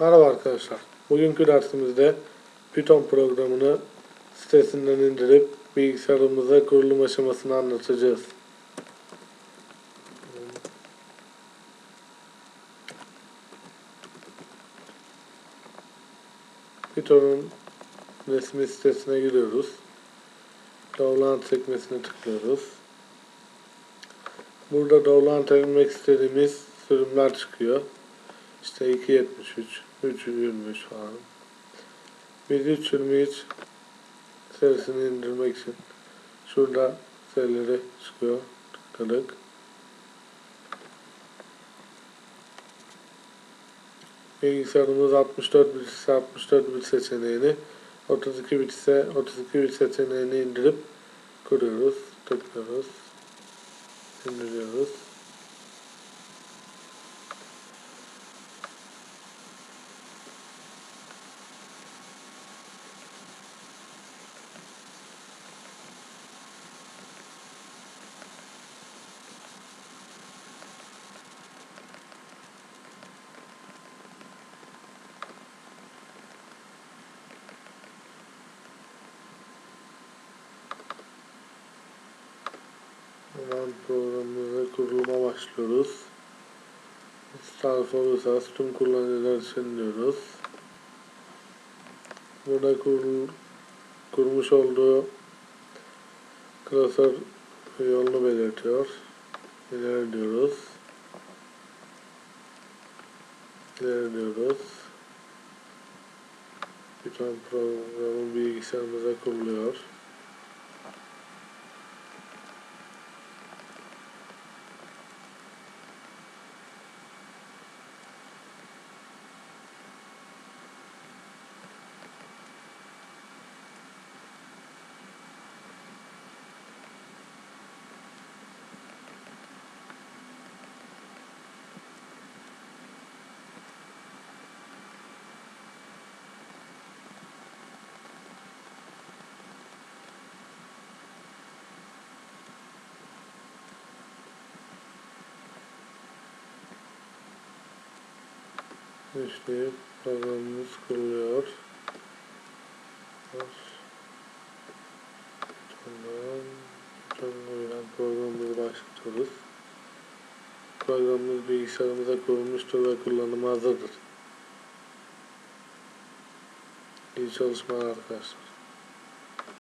Merhaba arkadaşlar. Bugünkü dersimizde Python programını sitesinden indirip bilgisayarımıza kurulum aşamasını anlatacağız. Python'un resmi sitesine giriyoruz. Download sekmesine tıklıyoruz. Burada download etmek istediğimiz sürümler çıkıyor. İşte 2.73, 3.23 falan. Biz 3.23 serisini indirmek için şurada serileri çıkıyor. Tıkladık. Bilgisayarımız 64 bit ise 64 bit seçeneğini 32 bit ise 32 bit seçeneğini indirip kuruyoruz. Tıklıyoruz. İndiriyoruz. Hemen programımıza kuruluma başlıyoruz. Start olursa tüm kullanıcılar için diyoruz. Burada kurul, kurmuş olduğu klasör yolunu belirtiyor. İleri diyoruz. İleri diyoruz. Python programı bilgisayarımıza kuruluyor. İşte programımız kuruluyor. Tamam. Tamam. Programımızı başlatıyoruz. Programımız bilgisayarımıza kurulmuştur ve kullanıma hazırdır. İyi çalışmalar arkadaşlar.